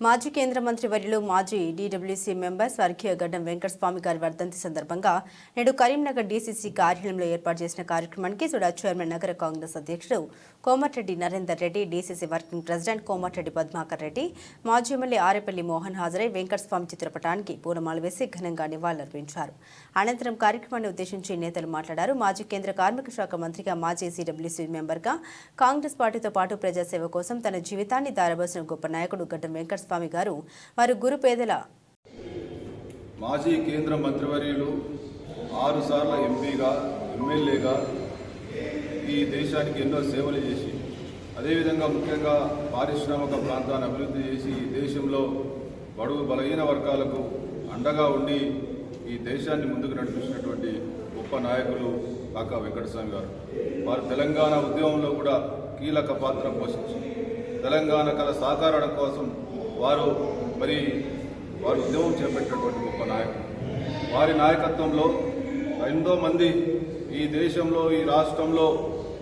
మాజీ కేంద్ర మంత్రి వర్యులు మాజీ డీడబ్ల్యూసీ మెంబర్ స్వర్గీయ గడ్డం వెంకటస్వామి గారి వర్ధంతి సందర్భంగా నేడు కరీంనగర్ డీసీసీ కార్యాలయంలో ఏర్పాటు చేసిన కార్యక్రమానికి సుడా చైర్మన్ నగర కాంగ్రెస్ అధ్యక్షుడు Komatireddy Narender Reddy DCC working president Komatireddy Padmakar Reddy మాజీ ఎమ్మెల్యే ఆరేపల్లి మోహన్ హాజరై వెంకటస్వామి చిత్రపటానికి పూలమాలు వేసి ఘనంగా నివాళులర్పించారు. అనంతరం కార్యక్రమాన్ని ఉద్దేశించి నేతలు మాట్లాడారు. మాజీ కేంద్ర కార్మిక శాఖ మంత్రిగా మాజీ సీడబ్ల్యూసీ మెంబర్గా కాంగ్రెస్ పార్టీతో పాటు ప్రజాసేవ కోసం తన జీవితాన్ని దారబోసిన గొప్ప నాయకుడు గడ్డం కుమారస్వామి గారు వారు గురు పేదల మాజీ కేంద్ర మంత్రివర్యులు ఆరుసార్ల ఎంపీగా ఎమ్మెల్యేగా ఈ దేశానికి ఎన్నో సేవలు చేసి అదేవిధంగా ముఖ్యంగా పారిశ్రామిక ప్రాంతాన్ని అభివృద్ధి చేసి ఈ దేశంలో బడుగు బలహీన వర్గాలకు అండగా ఉండి ఈ దేశాన్ని ముందుకు నడిపించినటువంటి గొప్ప నాయకులు కాకా వెంకటస్వామి గారు. వారు తెలంగాణ ఉద్యమంలో కూడా కీలక పాత్ర పోషించి తెలంగాణ కళ సాకారణ కోసం వారు మరి వారు ఉద్యమం చేపట్టినటువంటి గొప్ప నాయకులు వారి నాయకత్వంలో ఎంతో మంది ఈ దేశంలో ఈ రాష్ట్రంలో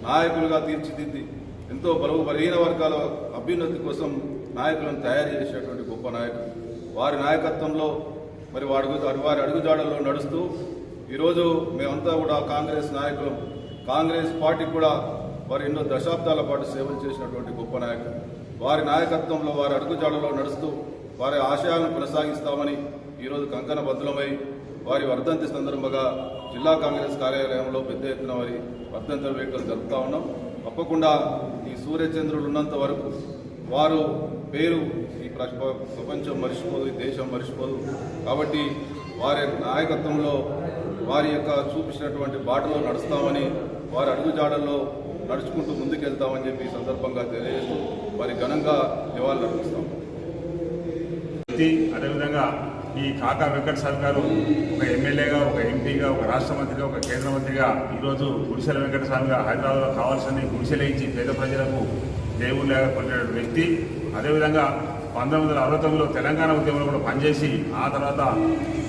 నాయకులుగా తీర్చిదిద్ది ఎంతో బరువు బలహీన వర్గాల అభ్యున్నతి కోసం నాయకులను తయారు చేసేటువంటి గొప్ప నాయకులు వారి నాయకత్వంలో మరి వారి వారి అడుగుజాడల్లో నడుస్తూ ఈరోజు మేమంతా కూడా కాంగ్రెస్ నాయకులు. కాంగ్రెస్ పార్టీ కూడా వారు ఎన్నో దశాబ్దాల పాటు సేవలు చేసినటువంటి గొప్ప నాయకులు వారి నాయకత్వంలో వారి అడుగుజాడలో నడుస్తూ వారి ఆశయాలను కొనసాగిస్తామని ఈరోజు కంకణ బద్దులమై వారి వర్ధంతి సందర్భంగా జిల్లా కాంగ్రెస్ కార్యాలయంలో పెద్ద ఎత్తున వారి వర్ధంతి వేడుకలు జరుపుతా ఉన్నాం. తప్పకుండా ఈ సూర్యచంద్రులు ఉన్నంత వరకు వారు పేరు ఈ ప్రపంచం మర్చిపోదు ఈ దేశం మర్చిపోదు. కాబట్టి వారి నాయకత్వంలో వారి యొక్క చూపించినటువంటి బాటలో నడుస్తామని వారి అడుగుజాడల్లో నడుచుకుంటూ ముందుకెళ్తామని చెప్పి ఈ సందర్భంగా తెలియజేస్తూ వారి ఘనంగా నివాళులర్పిస్తాం వ్యక్తి అదేవిధంగా ఈ కాకా వెంకట సార్ గారు ఒక ఎమ్మెల్యేగా ఒక ఎంపీగా ఒక రాష్ట్ర మంత్రిగా ఒక కేంద్ర మంత్రిగా ఈరోజు గుడిసెల వెంకట స్వామిగా హైదరాబాద్లో కావాల్సిన గుడిసెలు ఇచ్చి పేద ప్రజలకు దేవుళ్ళగా కొట్టిన వ్యక్తి. అదేవిధంగా పంతొమ్మిది వందల అరవై తొమ్మిదిలో తెలంగాణ ఉద్యమంలో కూడా పనిచేసి ఆ తర్వాత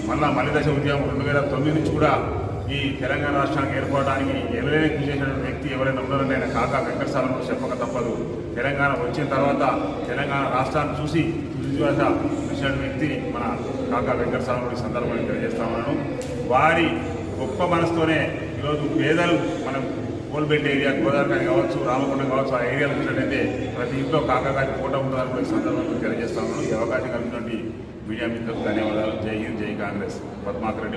మళ్ళా మలిదశ ఉద్యమం రెండు వేల తొమ్మిది నుంచి కూడా ఈ తెలంగాణ రాష్ట్రానికి ఏర్పడడానికి ఎవరైనా కృషి చేసినటువంటి వ్యక్తి ఎవరైనా ఉండాలంటే ఆయన కాకా వెంకటస్వామి చెప్పక తప్పదు. తెలంగాణ వచ్చిన తర్వాత తెలంగాణ రాష్ట్రాన్ని చూసి తుదిశ్వాస చూసిన వ్యక్తి మన కాకా వెంకటస్వామి ఈ సందర్భంగా తెలియజేస్తా ఉన్నాను. వారి గొప్ప మనసుతోనే ఈరోజు పేదలు మనం కోల్బెట్ ఏరియా గోదావరి కావచ్చు రామగుండం కావచ్చు ఆ ఏరియాలో చూసినట్టయితే ప్రతి ఇంట్లో కాకాకాకి ఫోటో ఉంటుందని కూడా ఈ సందర్భంగా తెలియజేస్తా ఉన్నాను. ఈ అవకాశం కలిగినటువంటి మీడియా మిత్రులకు ధన్యవాదాలు. జై హింద్ జై కాంగ్రెస్. పద్మాకర్ రెడ్డి